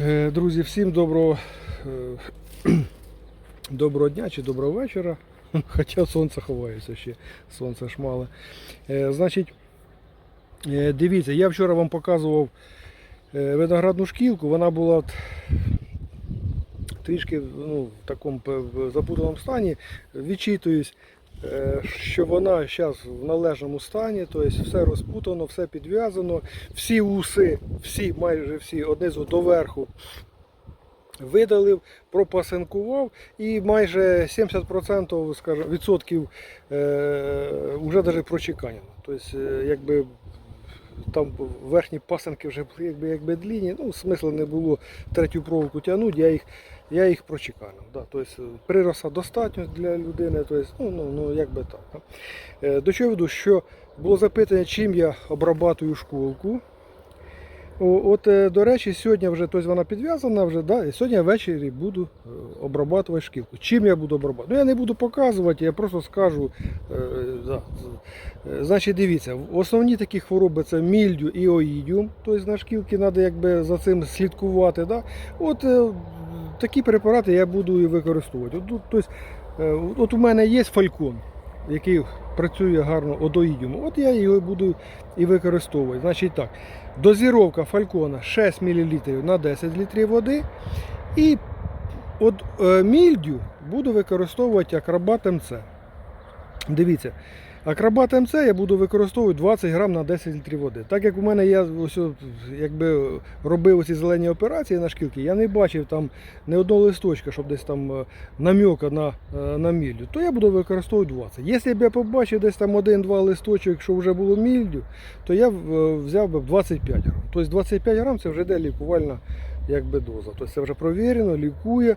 Е, Друзі, всім доброго, е, доброго дня чи доброго вечора. Хоча сонце ховається ще, сонце шмале. Значить, е, дивіться, я вчора вам показував виноградну шкілку, вона була трішки ну, в такому запутаному стані. Відчитуюсь, що вона зараз в належному стані, тобто все розпутано, все підв'язано, всі уси, всі, майже всі, однизу до верху видалив, пропасинкував і майже 70% скажімо, відсотків е, вже навіть прочеканено. Тобто, е, якби там верхні пасинки вже були якби, якби длінні, ну, смисла не було третю проволоку тягнути, я їх, я їх прочеканив. Да. Тобто, прироса достатньо для людини, тобто, ну, ну, ну, якби так. Да. Е, До чого веду, що було запитання, чим я обрабатую школку. От, е, до речі, сьогодні вже тобто вона підв'язана вже, да, і сьогодні ввечері буду е, обрабатувати шкілку. Чим я буду обрабатувати? Ну я не буду показувати, я просто скажу. Е, да. Е, Значить, дивіться, основні такі хвороби це мільдю і оїдіум, тобто на шкілки треба якби за цим слідкувати. Да? От такі препарати я буду і використовувати. От, тобто, е, от у мене є фалькон, який працює гарно одоїдіуму. От я його буду і використовувати. Значить так. Дозіровка фалькона 6 мл на 10 літрів води. І от е, мільдю буду використовувати акробат МЦ. Дивіться, акробат МЦ я буду використовувати 20 грам на 10 літрів води. Так як у мене я ось, якби робив ці зелені операції на шкілки, я не бачив там ні одного листочка, щоб десь там е, намьока на, е, на мільдю, то я буду використовувати 20. Якщо б я побачив десь там один-два листочок, якщо вже було мільдю, то я е, взяв би 25 грам. Тобто 25 грам це вже йде лікувальна якби, доза. Тобто це вже провірено, лікує.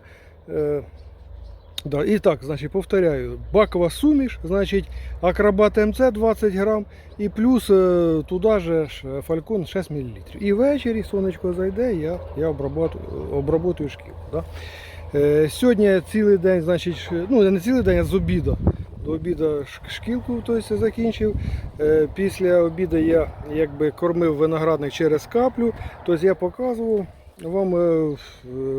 Да, і так, значить, повторяю, бакова суміш, значить, акробат МЦ 20 грам і плюс е, туди же е, фалькон 6 мл. І ввечері сонечко зайде, я, я обработаю шкілку. Да? Е, сьогодні цілий день, значить, ну не цілий день, а з обіду. До обіду шкілку тобто, закінчив. Е, Після обіду я якби кормив виноградник через каплю. Тобто я показував вам е,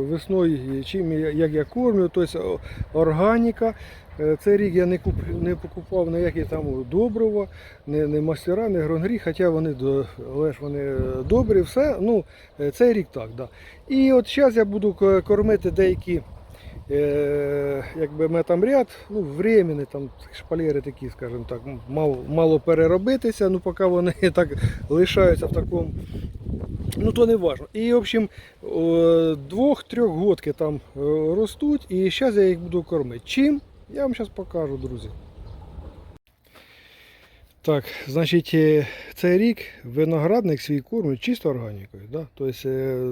весною, чим як я кормлю, тобто органіка. Е, Цей рік я не куп, не покупав ніякі там добрива, не, не мастера, не гронгрі, хоча вони, але ж вони е, добрі, все. Ну, цей рік так, да. І от зараз я буду кормити деякі е, якби метамряд, ну, времени, там шпалери такі, скажімо так, мало, мало переробитися, ну поки вони так лишаються в такому. Ну то не важно. І в общем, двох-трьох годки там е, ростуть, і зараз я їх буду кормити. Чим? Я вам зараз покажу, друзі. Так, значить, е, цей рік виноградник свій кормить чисто органікою. Да? Тобто, е,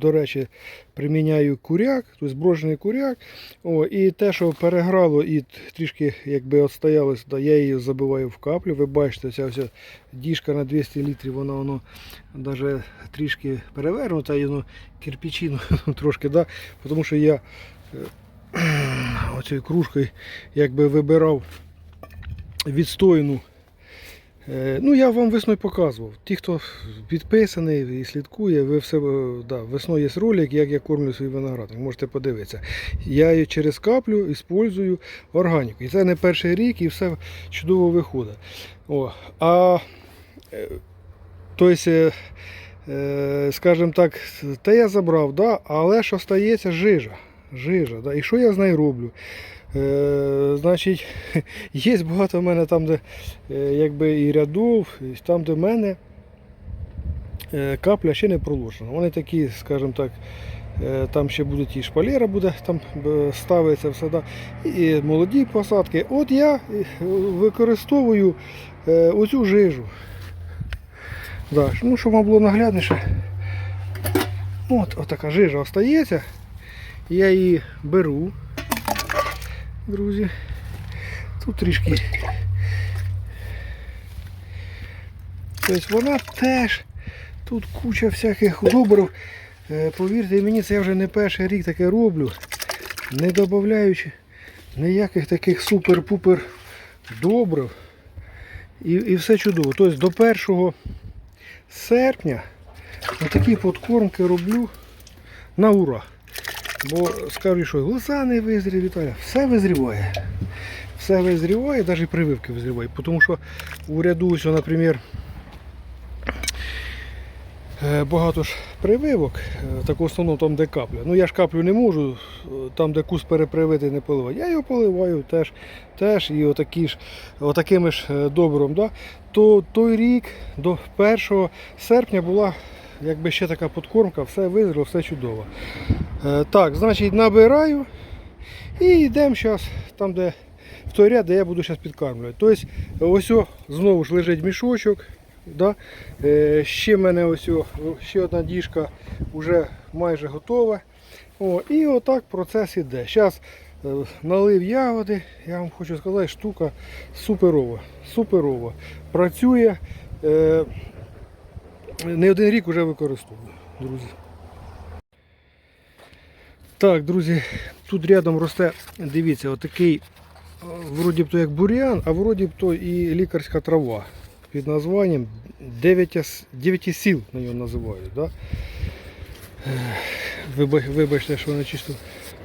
до речі, приміняю куряк, тобто зброжений куряк. О, і те, що переграло і трішки якби отстоялось, да, я її забиваю в каплю. Ви бачите, ця вся діжка на 200 літрів, вона воно навіть трішки перевернута, і ну, трошки, да? тому що я е, оцією кружкою якби вибирав відстойну. Е, Ну, я вам весною показував. Ті, хто підписаний і слідкує, ви все е, да, весною є ролик, як я кормлю свій виноградник. Можете подивитися. Я її через каплю використовую органіку. І це не перший рік, і все чудово виходить. О, а е, тобто, скажімо так, те я забрав, да, але ж остається жижа. Жижа, да. І що я з нею роблю? Е, значить, є багато в мене там, де е, якби і рядов, і там, де в мене е, капля ще не проложена. Вони такі, скажімо так, там ще будуть і шпалера буде там е, ставиться все. Да. І молоді посадки. От я використовую оцю жижу. Да, ну, щоб вам було наглядніше. От, от така жижа остається. Я її беру, друзі. Тут трішки. Тобто вона теж, тут куча всяких добрив. Е, Повірте мені, це я вже не перший рік таке роблю, не додаючи ніяких таких супер-пупер добрив. І, і все чудово. Тобто до 1 серпня такі подкормки роблю на ура. Бо скажуть, що глаза не визрів, Віталя, все визріває. Все визріває, навіть прививки визрівають. Тому що у ряду, наприклад, е, багато ж прививок, е, так в основному там, де капля. Ну я ж каплю не можу, е, там, де кус перепривити, не поливати. Я його поливаю теж, теж і отакі ж, отакими ж добром. Да? То той рік до 1 серпня була якби ще така подкормка, все визріло, все чудово. Е, Так, значить, набираю і йдемо зараз там, де в той ряд, де я буду зараз підкармлювати. Тобто, ось о, знову ж лежить мішочок. Да? Е, ще в мене ось о, ще одна діжка вже майже готова. О, і отак процес іде. Зараз налив ягоди, я вам хочу сказати, штука суперова. суперова. Працює. Не один рік вже використовую, друзі. Так, друзі, тут рядом росте, дивіться, отакий, е, вроді б то як бур'ян, а вроді б то і лікарська трава під названням 9, 9 сіл на нього називають. Да? Вибачте, що не чисто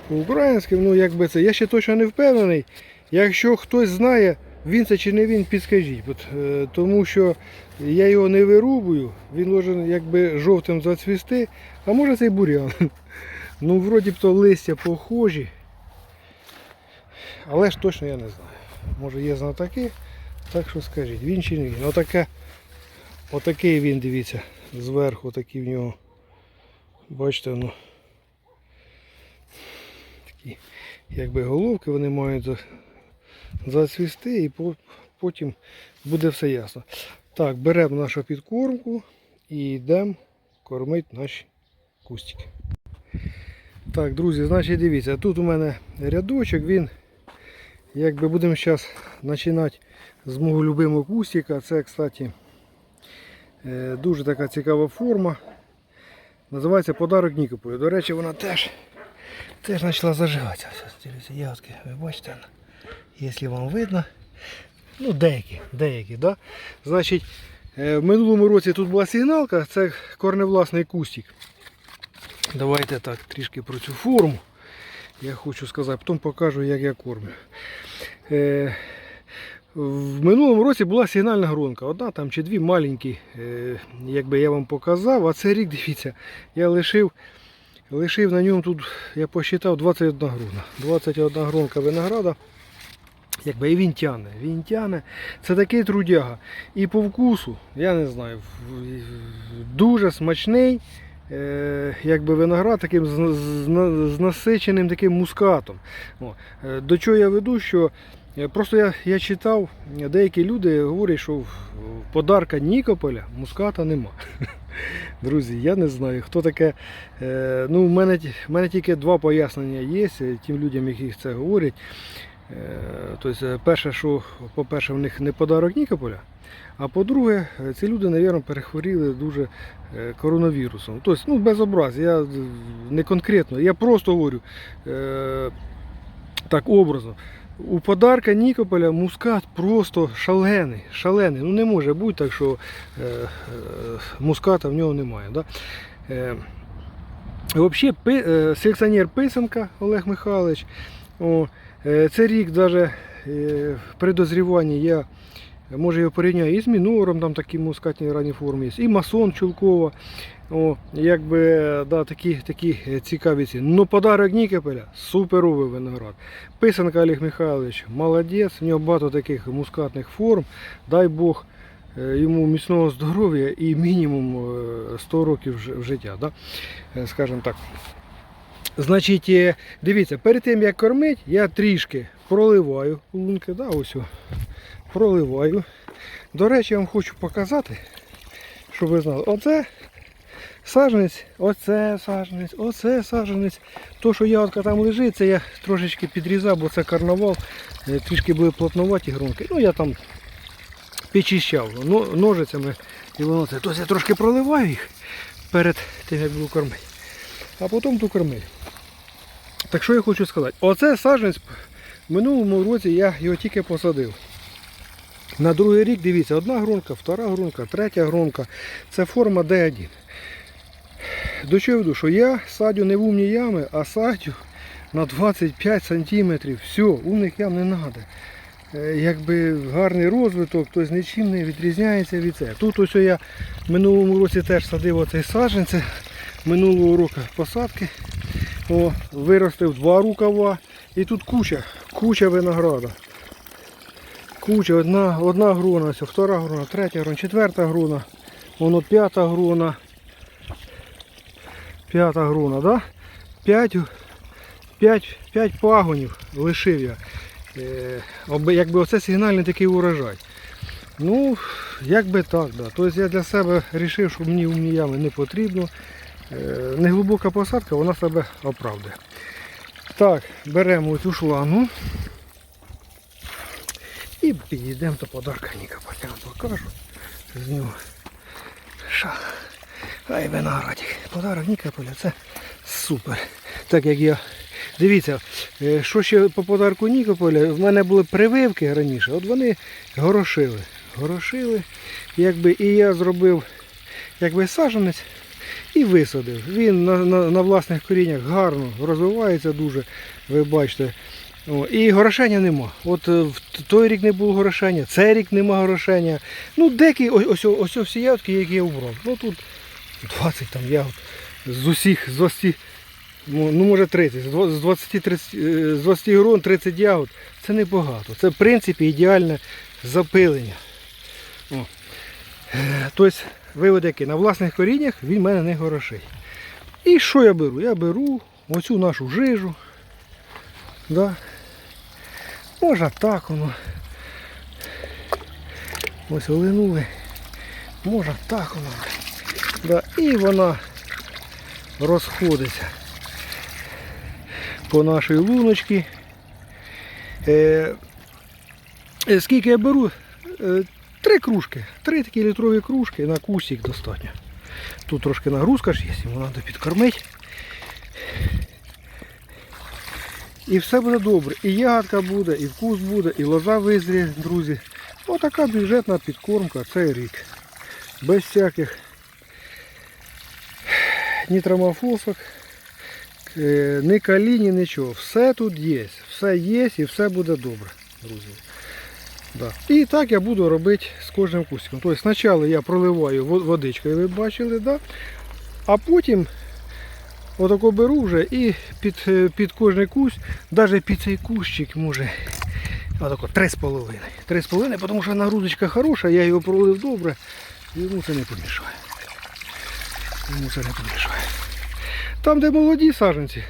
по-українськи, ну якби це. Я ще точно не впевнений. Якщо хтось знає, він це чи не він, підскажіть. Е, тому що я його не вирубую, він може якби жовтим зацвісти, а може це й бур'ян. Ну, вроді б то листя похожі. Але ж точно я не знаю. Може є знатоки, так що скажіть, він чи не він. Отаке, отакий він, дивіться, зверху такі в нього. Бачите, ну. Такі, якби головки вони мають зацвісти і потім буде все ясно. Так, беремо нашу підкормку і йдемо кормити наші кустики. Так, друзі, значить дивіться, тут у мене рядочок, він, якби будемо зараз починати з мого любимого кустика. Це, кстати, е, дуже така цікава форма. Називається подарок Нікополю. До речі, вона теж, теж почала заживатися. Ягодки, ви бачите, якщо вам видно. Ну, деякі, деякі, да? Значить, е, в минулому році тут була сигналка, це корневласний кустик. Давайте так трішки про цю форму. Я хочу сказати, потім покажу, як я кормлю. Е, в минулому році була сигнальна гронка. Одна там чи дві маленькі, е, якби я вам показав. А цей рік, дивіться, я лишив, лишив на ньому тут, я посчитав 21 грона. 21 гронка винограда. Якби і він тяне, він тяне. Це такий трудяга. І по вкусу, я не знаю, дуже смачний. Е, якби виноград таким з, з, на- з насиченим таким мускатом. Е, до чого я веду, що е, просто я, я читав, деякі люди говорять, що подарка Нікополя муската нема. Друзі, я не знаю, хто таке. Ну, в, мене, в мене тільки два пояснення є тим людям, які це говорять. Е, Тобто, е, перше, що, по-перше, в них не подарок Нікополя. А по-друге, е, ці люди, мабуть, перехворіли дуже коронавірусом. Тобто, ну, без образ, я не конкретно, я просто говорю так образно. У подарка Нікополя мускат просто шалений, шалений. Ну не може бути так, що е, е, муската в нього немає. Да? Е, Взагалі, пи, е, селекціонер Писанка Олег Михайлович. О, е, це рік навіть е, при дозріванні я може його порівняю і з мінором, там такі мускатні ранні форми є, і масон Чулкова. О, якби да, такі, такі е, цікаві ці. Ну, подарок Нікопеля суперовий виноград. Писанка Олег Михайлович, молодець, у нього багато таких мускатних форм. Дай Бог йому міцного здоров'я і мінімум е, 100 років життя. Да? Скажімо так. Значить, е, дивіться, перед тим як кормити, я трішки проливаю лунки, да, ось проливаю. До речі, я вам хочу показати, щоб ви знали. Оце саженець, оце саженець, оце саженець. То, що ягодка там лежить, це я трошечки підрізав, бо це карнавал, е, трішки були плотнуваті грунки. Ну я там підчищав ножицями і воно це. Тобто я трошки проливаю їх перед тим, як буду кормити. А потім ту кормити. Так що я хочу сказати? Оце саджанець в минулому році я його тільки посадив. На другий рік, дивіться, одна грунка, втора грунка, третя грунка. Це форма D1. до чого веду, що я садю не в умні ями, а садю на 25 сантиметрів. Все, умних ям не треба. Якби гарний розвиток, тобто нічим не відрізняється від це. Тут ось я в минулому році теж садив оцей саджанець минулого року посадки. О, виростив два рукава. І тут куча, куча винограда. Куча, одна, одна грона, втора грона, третя грона, четверта грона, воно п'ята грона. П'ята грона, да? П'ять, п'ять, п'ять пагонів лишив я. Е, якби оце сигнальний такий урожай. Ну, якби так, да. Тобто я для себе вирішив, що мені умні ями не потрібно. Е, неглибока посадка, вона себе оправдує. Так, беремо цю шлангу і підійдемо до подарка Ніка. Вам покажу з нього. Ша. Ай, виноградик. Подарок Нікополя це супер. Так як я. Дивіться, е, що ще по подарку Нікополя, в мене були прививки раніше, от вони горошили. Горошили. Якби, і я зробив якби саджанець і висадив. Він на, на, на власних коріннях гарно розвивається дуже, ви бачите. О, і горошення нема. От е, в той рік не було горошення, цей рік нема горошення. Ну, деякі ось, ось, ось всі ягодки, які я вбрав. Ну тут 20 там ягод з усіх, з 20, ну може 30, з 20, 30, е, з 20 грон 30 ягод. Це небагато. Це в принципі ідеальне запилення. О. Е, Тобто, вивод який, на власних коріннях він в мене не горошить. І що я беру? Я беру оцю нашу жижу. Да. Може так воно. Ось олинули. Може так воно. Да. І вона розходиться по нашій луночці. Е, е, скільки я беру? Е, три кружки. Три такі літрові кружки на кусик достатньо. Тут трошки нагрузка ж є, йому треба підкормити. І все буде добре. І ягодка буде, і вкус буде, і лоза визріє, друзі. Отака бюджетна підкормка цей рік. Без всяких ні тромофосок, е, ні каліні, нічого. Все тут є. Все є і все буде добре, друзі. Да. І так я буду робити з кожним кустиком. Тобто спочатку я проливаю водичкою, ви бачили, да? а потім отако беру вже і під, е, під кожний кусь, навіть під цей кущик може отако 3,5. 3,5, тому що нагрузочка хороша, я його пролив добре, йому це не помішає. Йому це не помішає. Там, де молоді саджанці,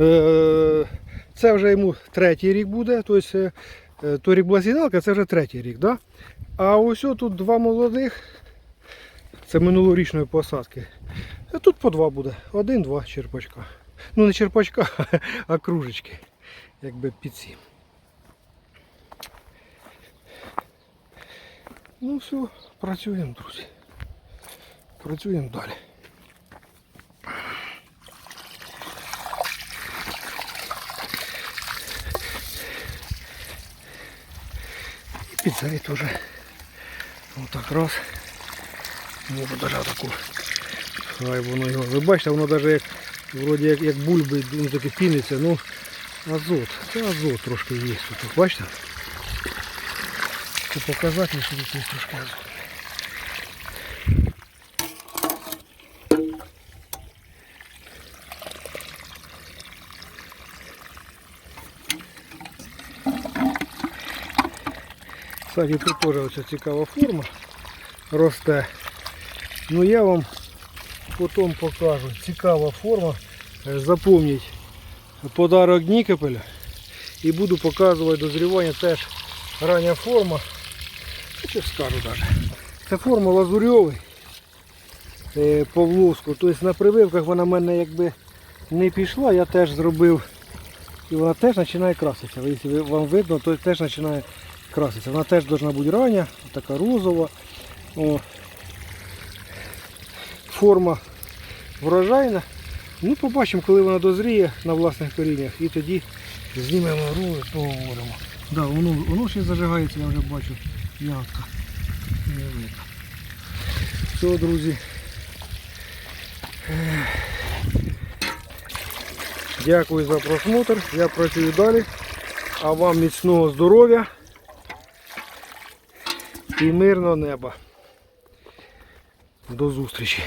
е, це вже йому третій рік буде, тобто е, е, той рік була сідалка, це вже третій рік. Да? А ось тут два молодих, це минулорічної посадки. А тут по два буде. Один-два черпачка. Ну не черпачка, а кружечки. Якби під ці. Ну все, працюємо, друзі. Працюємо далі. І під цей теж. Отак раз. Можу навіть таку. Хай воно його. Ви бачите, воно навіть як, вроді як, як бульби ну, таке піниться, ну азот. Це азот трошки є тут. Бачите? Це показати, що тут є трошки азот. Кстати, тут теж оця цікава форма росте. Ну я вам потім покажу. Цікава форма. Е, Запомніть подарок Нікопеля. І буду показувати дозрівання теж рання форма. Що скажу навіть. Це форма лазурьовий е, Павловську. Тобто на прививках вона в мене якби не пішла, я теж зробив. І вона теж починає краситися. Якщо вам видно, то теж починає краситися. Вона теж повинна бути рання, така розова. О. Форма врожайна. Ну, побачимо, коли вона дозріє на власних коріннях. І тоді знімемо рули, поговоримо. Да, воно, воно ще зажигається, я вже бачу. Ягодка. Не видно. Все, друзі. Дякую за просмотр. Я працюю далі. А вам міцного здоров'я і мирного неба. До зустрічі.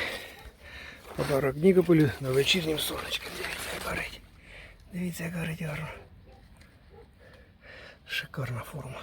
Подарок Нікополю на вечірнім сонечку. Дивіться, як горить. Дивіться, як горить гарно. Шикарна форма.